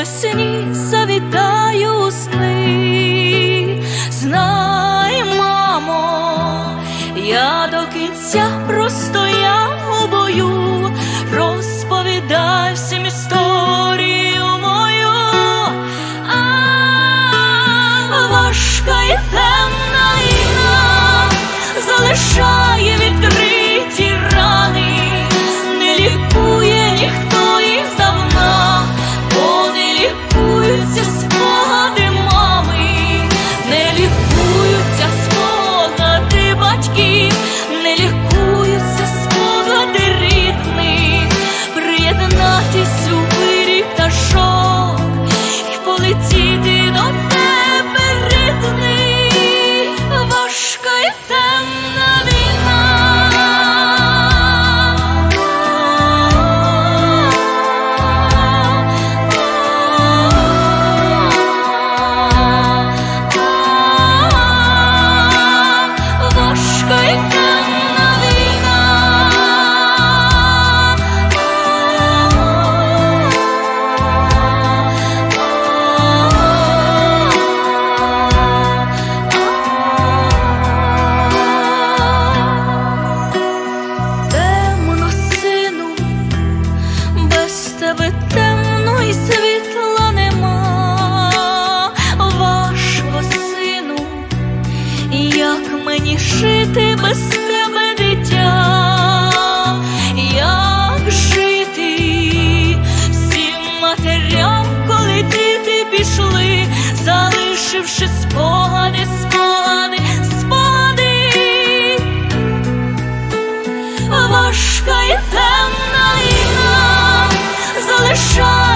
весні завітаю у сни. Знай, мамо, я до кінця простояв у бою, розповідай всім історію мою. А важка і темна війна залишає важка мені жити без тебе, дитя? Як жити всім матерям, коли діти пішли, залишивши спогади, спогади, спогади важка і темна війна залишає.